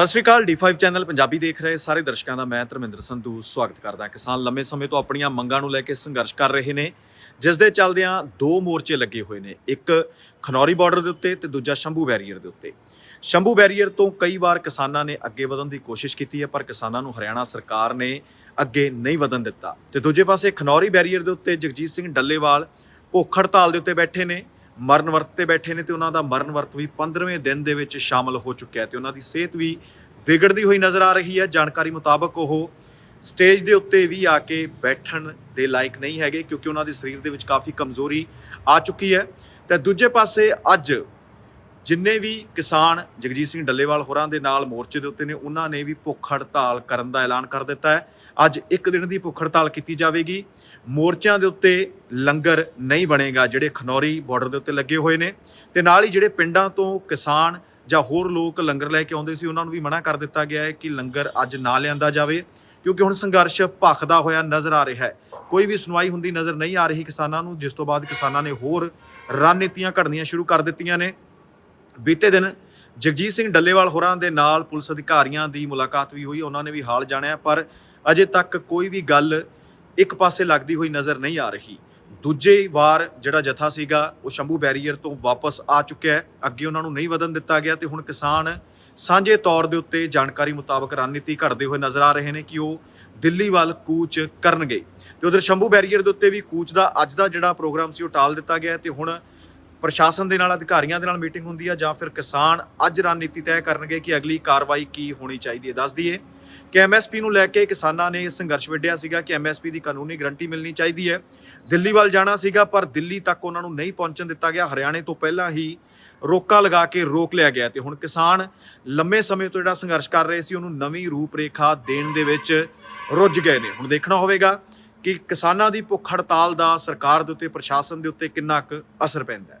ਸਤਿ ਸ਼੍ਰੀ ਅਕਾਲ D5 channel Punjabi ਦੇਖ ਰਹੇ ਸਾਰੇ ਦਰਸ਼ਕਾਂ ਦਾ, ਮੈਂ ਧਰਮਿੰਦਰ ਸੰਧੂ, ਸਵਾਗਤ ਕਰਦਾ ਕਿਸਾਨ ਲੰਮੇ ਸਮੇਂ ਤੋਂ ਆਪਣੀਆਂ ਮੰਗਾਂ ਨੂੰ ਲੈ ਕੇ ਸੰਘਰਸ਼ ਕਰ ਰਹੇ ਨੇ, ਜਿਸ ਦੇ ਚੱਲਦਿਆਂ ਦੋ ਮੋਰਚੇ ਲੱਗੇ ਹੋਏ ਨੇ, ਇੱਕ ਖਨੌਰੀ ਬਾਰਡਰ ਦੇ ਉੱਤੇ ਤੇ ਦੂਜਾ ਸ਼ੰਭੂ ਬੈਰੀਅਰ ਦੇ ਉੱਤੇ। ਸ਼ੰਭੂ ਬੈਰੀਅਰ ਤੋਂ ਕਈ ਵਾਰ ਕਿਸਾਨਾਂ ਨੇ ਅੱਗੇ ਵਧਣ ਦੀ ਕੋਸ਼ਿਸ਼ ਕੀਤੀ ਹੈ, ਪਰ ਕਿਸਾਨਾਂ ਨੂੰ ਹਰਿਆਣਾ ਸਰਕਾਰ ਨੇ ਅੱਗੇ ਨਹੀਂ ਵਧਣ ਦਿੱਤਾ। ਤੇ ਦੂਜੇ ਪਾਸੇ ਖਨੌਰੀ ਬੈਰੀਅਰ ਦੇ ਉੱਤੇ ਜਗਜੀਤ ਸਿੰਘ ਡੱਲੇਵਾਲ ਭੁੱਖ ਹੜਤਾਲ ਦੇ ਉੱਤੇ ਬੈਠੇ ਨੇ ਮਰਨ ਵਰਤ ਤੇ ਬੈਠੇ ਨੇ ਤੇ ਉਹਨਾਂ ਦਾ ਮਰਨ ਵਰਤ ਵੀ 15ਵੇਂ ਦਿਨ ਦੇ ਵਿੱਚ ਸ਼ਾਮਲ ਹੋ ਚੁੱਕਿਆ ਹੈ ਤੇ ਉਹਨਾਂ ਦੀ ਸਿਹਤ ਵੀ ਵਿਗੜਦੀ ਹੋਈ ਨਜ਼ਰ ਆ ਰਹੀ ਹੈ। ਜਾਣਕਾਰੀ ਮੁਤਾਬਕ ਉਹ ਸਟੇਜ ਦੇ ਉੱਤੇ ਵੀ ਆ ਕੇ ਬੈਠਣ ਦੇ ਲਾਇਕ ਨਹੀਂ ਹੈਗੇ ਕਿਉਂਕਿ ਉਹਨਾਂ ਦੇ ਸਰੀਰ ਦੇ ਵਿੱਚ ਕਾਫੀ ਕਮਜ਼ੋਰੀ ਆ ਚੁੱਕੀ ਹੈ। ਤੇ ਦੂਜੇ ਪਾਸੇ ਅੱਜ ਜਿੰਨੇ ਵੀ ਕਿਸਾਨ ਜਗਜੀਤ ਸਿੰਘ ਡੱਲੇਵਾਲ ਹੋਰਾਂ ਦੇ ਨਾਲ ਮੋਰਚੇ ਦੇ ਉੱਤੇ ਨੇ, ਉਹਨਾਂ ਨੇ ਵੀ ਭੁੱਖ ਹੜਤਾਲ ਕਰਨ ਦਾ ਐਲਾਨ ਕਰ ਦਿੱਤਾ ਹੈ। ਅੱਜ ਇੱਕ ਦਿਨ ਦੀ ਭੁੱਖ ਹੜਤਾਲ ਕੀਤੀ ਜਾਵੇਗੀ। ਮੋਰਚਿਆਂ ਦੇ ਉੱਤੇ ਲੰਗਰ ਨਹੀਂ ਬਣੇਗਾ, ਜਿਹੜੇ ਖਨੌਰੀ ਬਾਰਡਰ ਦੇ ਉੱਤੇ ਲੱਗੇ ਹੋਏ ਨੇ। ਤੇ ਨਾਲ ਹੀ ਜਿਹੜੇ ਪਿੰਡਾਂ ਤੋਂ ਕਿਸਾਨ ਜਾਂ ਹੋਰ ਲੋਕ ਲੰਗਰ ਲੈ ਕੇ ਆਉਂਦੇ ਸੀ, ਉਹਨਾਂ ਨੂੰ ਵੀ ਮਨਾ ਕਰ ਦਿੱਤਾ ਗਿਆ ਹੈ ਕਿ ਲੰਗਰ ਅੱਜ ਨਾ ਲਿਆਂਦਾ ਜਾਵੇ, ਕਿਉਂਕਿ ਹੁਣ ਸੰਘਰਸ਼ ਭਖਦਾ ਹੋਇਆ ਨਜ਼ਰ ਆ ਰਿਹਾ ਹੈ। ਕੋਈ ਵੀ ਸੁਣਵਾਈ ਹੁੰਦੀ ਨਜ਼ਰ ਨਹੀਂ ਆ ਰਹੀ ਕਿਸਾਨਾਂ ਨੂੰ, ਜਿਸ ਤੋਂ ਬਾਅਦ ਕਿਸਾਨਾਂ ਨੇ ਹੋਰ ਰਣਨੀਤੀਆਂ ਘੜਨੀਆਂ ਸ਼ੁਰੂ ਕਰ ਦਿੱਤੀਆਂ ਨੇ। ਬੀਤੇ ਦਿਨ ਜਗਜੀਤ ਸਿੰਘ ਡੱਲੇਵਾਲ ਹੋਰਾਂ ਦੇ ਨਾਲ ਪੁਲਿਸ ਅਧਿਕਾਰੀਆਂ ਦੀ ਮੁਲਾਕਾਤ ਵੀ ਹੋਈ, ਉਹਨਾਂ ਨੇ ਵੀ ਹਾਲ ਜਾਣਿਆ, ਪਰ ਅਜੇ ਤੱਕ ਕੋਈ ਵੀ ਗੱਲ ਇੱਕ ਪਾਸੇ ਲੱਗਦੀ ਹੋਈ ਨਜ਼ਰ ਨਹੀਂ ਆ ਰਹੀ। ਦੂਜੇ ਵਾਰ ਜਿਹੜਾ ਜਥਾ ਸੀਗਾ, ਉਹ ਸ਼ੰਭੂ ਬੈਰੀਅਰ ਤੋਂ ਵਾਪਸ ਆ ਚੁੱਕਿਆ ਹੈ। ਅੱਗੇ ਉਹਨਾਂ ਨੂੰ ਨਹੀਂ ਵਧਣ ਦਿੱਤਾ ਗਿਆ ਤੇ ਹੁਣ ਕਿਸਾਨ ਸਾਂਝੇ ਤੌਰ ਦੇ ਉੱਤੇ ਜਾਣਕਾਰੀ ਮੁਤਾਬਕ ਰਣਨੀਤੀ ਘੜਦੇ ਹੋਏ ਨਜ਼ਰ ਆ ਰਹੇ ਨੇ ਕਿ ਉਹ ਦਿੱਲੀ ਵੱਲ ਕੂਚ ਕਰਨਗੇ। ਤੇ ਉਧਰ ਸ਼ੰਭੂ ਬੈਰੀਅਰ ਦੇ ਉੱਤੇ ਵੀ ਕੂਚ ਦਾ ਅੱਜ ਦਾ ਜਿਹੜਾ ਪ੍ਰੋਗਰਾਮ ਸੀ, ਉਹ ਟਾਲ ਦਿੱਤਾ ਗਿਆ ਹੈ ਤੇ ਹੁਣ ਪ੍ਰਸ਼ਾਸਨ ਦੇ ਨਾਲ, ਅਧਿਕਾਰੀਆਂ ਦੇ ਨਾਲ ਮੀਟਿੰਗ ਹੁੰਦੀ ਹੈ ਜਾਂ ਫਿਰ ਕਿਸਾਨ ਅੱਜ ਰਣਨੀਤੀ ਤੈਅ ਕਰਨਗੇ ਕਿ ਅਗਲੀ ਕਾਰਵਾਈ ਕੀ ਹੋਣੀ ਚਾਹੀਦੀ ਹੈ। ਦੱਸ ਦਈਏ ਕਿ ਐਮਐਸਪੀ ਨੂੰ ਲੈ ਕੇ ਕਿਸਾਨਾਂ ਨੇ ਸੰਘਰਸ਼ ਵਿੱਢਿਆ ਸੀਗਾ ਕਿ ਐਮਐਸਪੀ ਦੀ ਕਾਨੂੰਨੀ ਗਰੰਟੀ ਮਿਲਣੀ ਚਾਹੀਦੀ ਹੈ। ਦਿੱਲੀ ਵੱਲ ਜਾਣਾ ਸੀਗਾ, ਪਰ ਦਿੱਲੀ ਤੱਕ ਉਹਨਾਂ ਨੂੰ ਨਹੀਂ ਪਹੁੰਚਣ ਦਿੱਤਾ ਗਿਆ। ਹਰਿਆਣੇ ਤੋਂ ਪਹਿਲਾਂ ਹੀ ਰੋਕਾ ਲਗਾ ਕੇ ਰੋਕ ਲਿਆ ਗਿਆ ਤੇ ਹੁਣ ਕਿਸਾਨ ਲੰਮੇ ਸਮੇਂ ਤੋਂ ਜਿਹੜਾ ਸੰਘਰਸ਼ ਕਰ ਰਹੇ ਸੀ, ਉਹਨੂੰ ਨਵੀਂ ਰੂਪਰੇਖਾ ਦੇਣ ਦੇ ਵਿੱਚ ਰੁੱਝ ਗਏ ਨੇ। ਹੁਣ ਦੇਖਣਾ ਹੋਵੇਗਾ ਕਿ ਕਿਸਾਨਾਂ ਦੀ ਭੁੱਖ ਹੜਤਾਲ ਦਾ ਸਰਕਾਰ ਦੇ ਉੱਤੇ, ਪ੍ਰਸ਼ਾਸਨ ਦੇ ਉੱਤੇ ਕਿੰਨਾ ਕੁ ਅਸਰ ਪੈਂਦਾ ਹੈ।